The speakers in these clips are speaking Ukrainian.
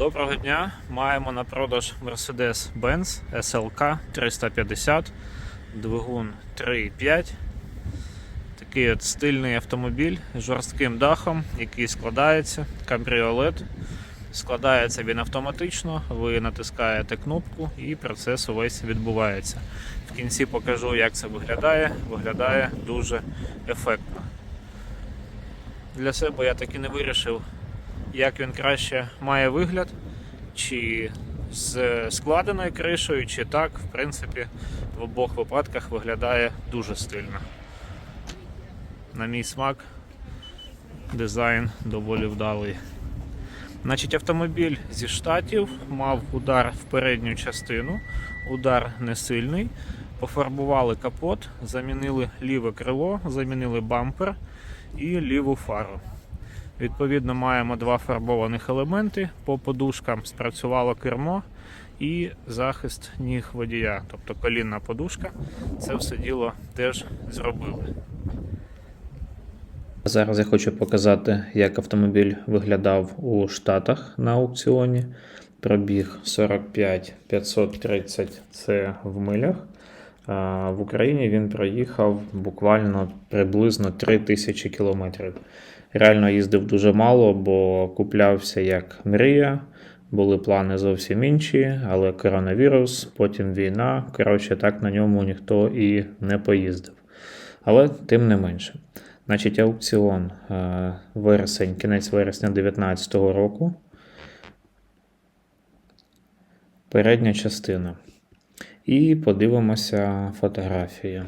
Доброго дня! Маємо на продаж Mercedes-Benz SLK 350, двигун 3.5. Такий от стильний автомобіль з жорстким дахом, який складається, кабріолет. Складається він автоматично, ви натискаєте кнопку і процес увесь відбувається. В кінці покажу, як це виглядає. Виглядає дуже ефектно. Для себе я таки не вирішив, як він краще має вигляд, чи з складеною кришею, чи так, в принципі, в обох випадках виглядає дуже стильно. На мій смак, дизайн доволі вдалий. Значить, автомобіль зі штатів мав удар в передню частину, удар не сильний. Пофарбували капот, замінили ліве крило, замінили бампер і ліву фару. Відповідно, маємо два фарбованих елементи. По подушкам спрацювало кермо і захист ніг водія, тобто колінна подушка. Це все діло теж зробили. Зараз я хочу показати, як автомобіль виглядав у Штатах на аукціоні. Пробіг 45 530 це в милях. В Україні він проїхав буквально приблизно 3000 кілометрів. Реально їздив дуже мало, бо куплявся як мрія. Були плани зовсім інші, але коронавірус, потім війна. Коротше, так на ньому ніхто і не поїздив. Але тим не менше. Значить, аукціон е, вересень, кінець вересня 2019 року. Передня частина. І подивимося фотографії.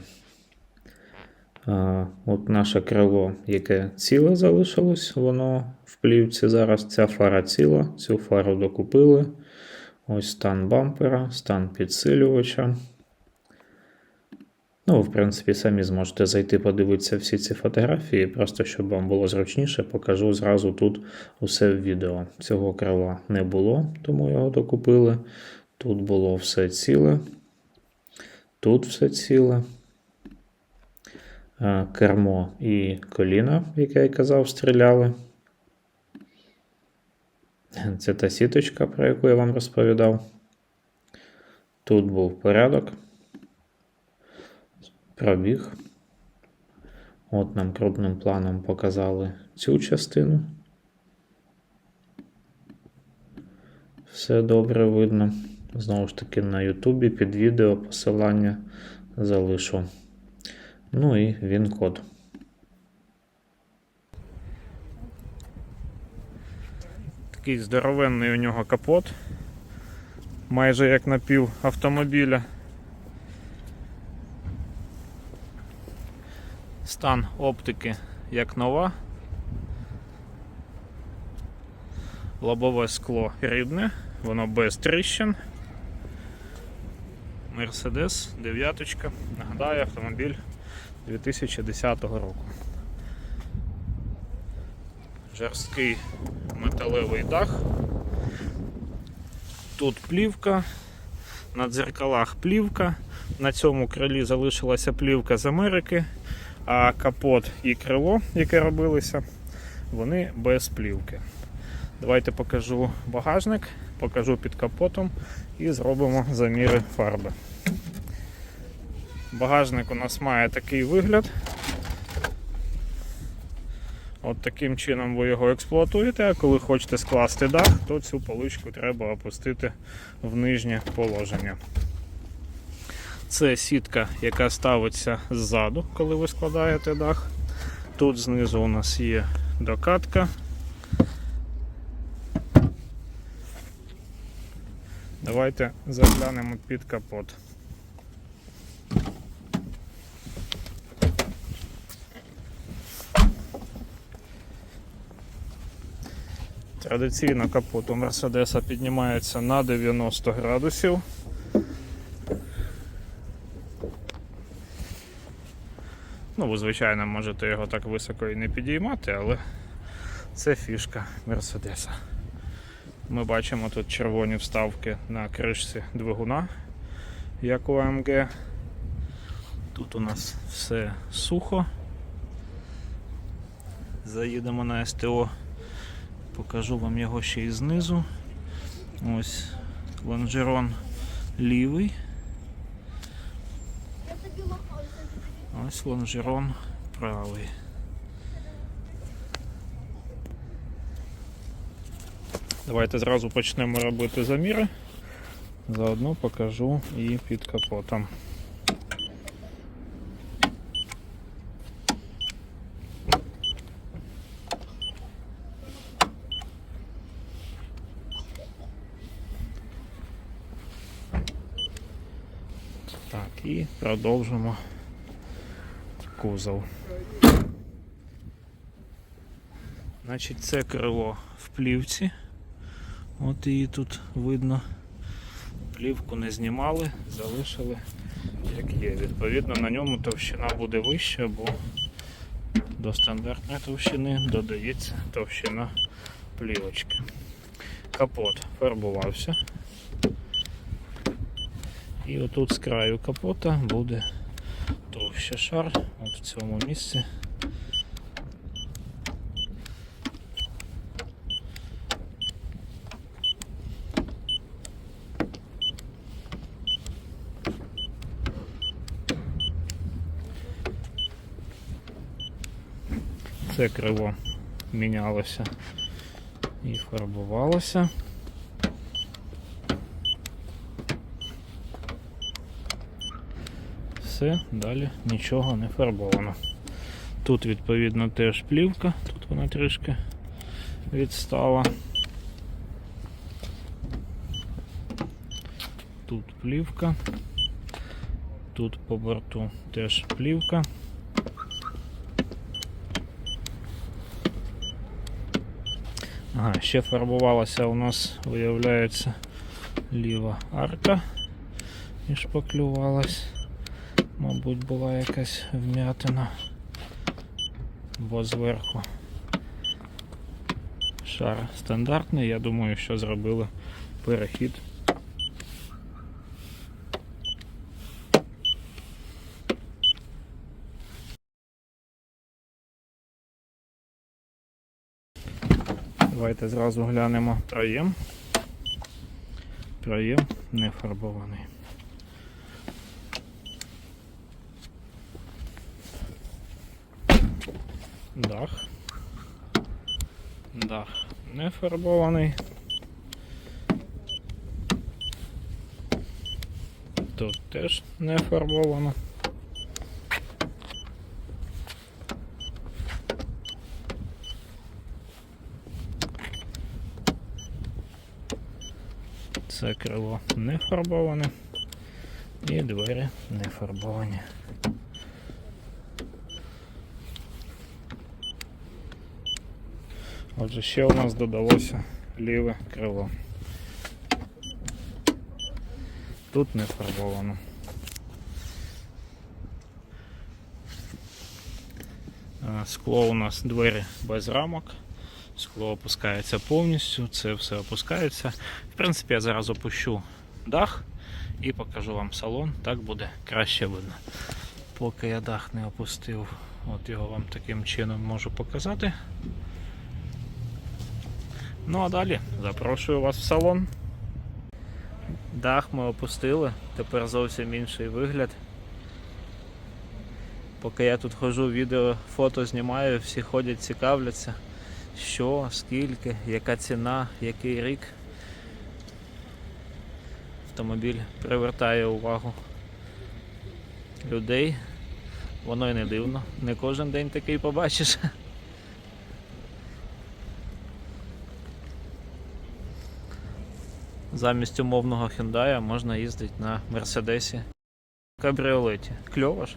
От наше крило, яке ціле залишилось, воно в плівці. Зараз ця фара ціла, цю фару докупили. Ось стан бампера, стан підсилювача. Ну, в принципі, самі зможете зайти подивитися всі ці фотографії, просто щоб вам було зручніше, покажу зразу тут усе в відео. Цього крила не було, тому його докупили. Тут було все ціле. Тут все ціле. Е, Кермо і коліна, яке я казав, стріляли. Це та сіточка, про яку я вам розповідав. Тут був порядок пробіг. От нам крупним планом показали цю частину. Все добре видно. Знову ж таки, на Ютубі під відео посилання залишу. Ну і він код. Такий здоровенний у нього капот, майже як на пів автомобіля. Стан оптики як нова. Лобове скло рідне, воно без тріщин. Мерседес 9. Нагадаю, автомобіль 2010 року. Жорсткий металевий дах. Тут плівка, на дзеркалах плівка. На цьому крилі залишилася плівка з Америки, а капот і крило, яке робилися, вони без плівки. Давайте покажу багажник, покажу під капотом і зробимо заміри фарби. Багажник у нас має такий вигляд. От таким чином ви його експлуатуєте, а коли хочете скласти дах, то цю поличку треба опустити в нижнє положення. Це сітка, яка ставиться ззаду, коли ви складаєте дах. Тут знизу у нас є докатка. Давайте заглянемо під капот. Традиційно капот у Мерседеса піднімається на 90 градусів. Ну, ви, звичайно, можете його так високо і не підіймати, але це фішка Мерседеса. Ми бачимо тут червоні вставки на кришці двигуна, як у АМГ. Тут у нас все сухо. Заїдемо на СТО, покажу вам його ще і знизу. Ось лонжерон лівий. Ось лонжерон правий. Давайте зразу почнемо робити заміри. Заодно покажу і під капотом. Так, і продовжимо кузов. Значить, це крило в плівці. От її тут видно. Плівку не знімали, залишили як є. Відповідно, на ньому товщина буде вища, бо до стандартної товщини додається товщина плівочки. Капот фарбувався. І отут з краю капота буде товщий шар, от в цьому місці. Це криво мінялося і фарбувалося. Все, далі нічого не фарбовано. Тут, відповідно, теж плівка, тут вона трішки відстала. Тут плівка, тут по борту теж плівка. Ага, ще фарбувалася у нас, виявляється, ліва арка і шпаклювалась. Мабуть, була якась вм'ятина, бо зверху шар стандартний. Я думаю, що зробили перехід. Давайте зразу глянемо проєм. Проєм не фарбований. Дах. Дах не фарбований. Тут теж не фарбовано. Це крило не фарбоване і двері не фарбовані. Отже, ще у нас додалося ліве крило. Тут не фарбовано. Скло у нас двері без рамок. Скло опускається повністю, це все опускається. В принципі, я зараз опущу дах і покажу вам салон, так буде краще видно. Поки я дах не опустив, от його вам таким чином можу показати. Ну а далі запрошую вас в салон. Дах ми опустили, тепер зовсім інший вигляд. Поки я тут ходжу, відео, фото знімаю, всі ходять, цікавляться, що, скільки, яка ціна, який рік. Автомобіль привертає увагу людей. Воно і не дивно. Не кожен день такий побачиш. Замість умовного Hyundai можна їздити на Мерседесі. Кабріолеті. Кльово ж.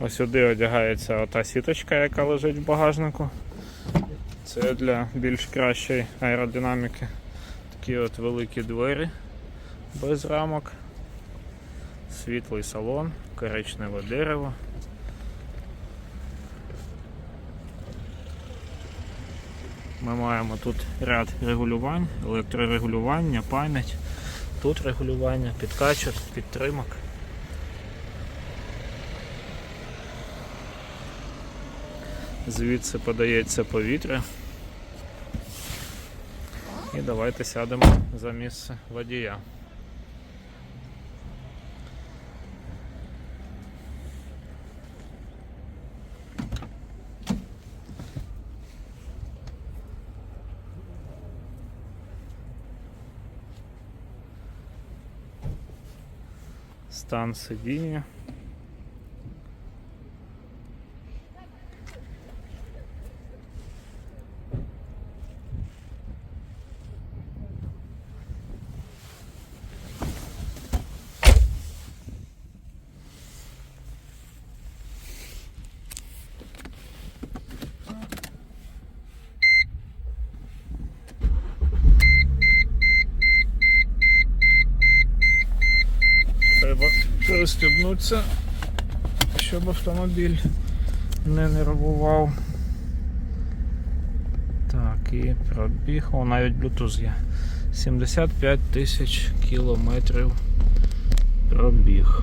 Ось сюди одягається ота сіточка, яка лежить в багажнику. Це для більш кращої аеродинаміки. Такі от великі двері без рамок, світлий салон, коричневе дерево. Ми маємо тут ряд регулювань, електрорегулювання, пам'ять, тут регулювання, підкачок, підтримок. Звідси подається повітря. І давайте сядемо за місце водія. Стан сидіння. Треба розстебнутися, щоб автомобіль не нервував. Так, і пробіг. О, навіть Bluetooth є. 75 тисяч кілометрів пробіг.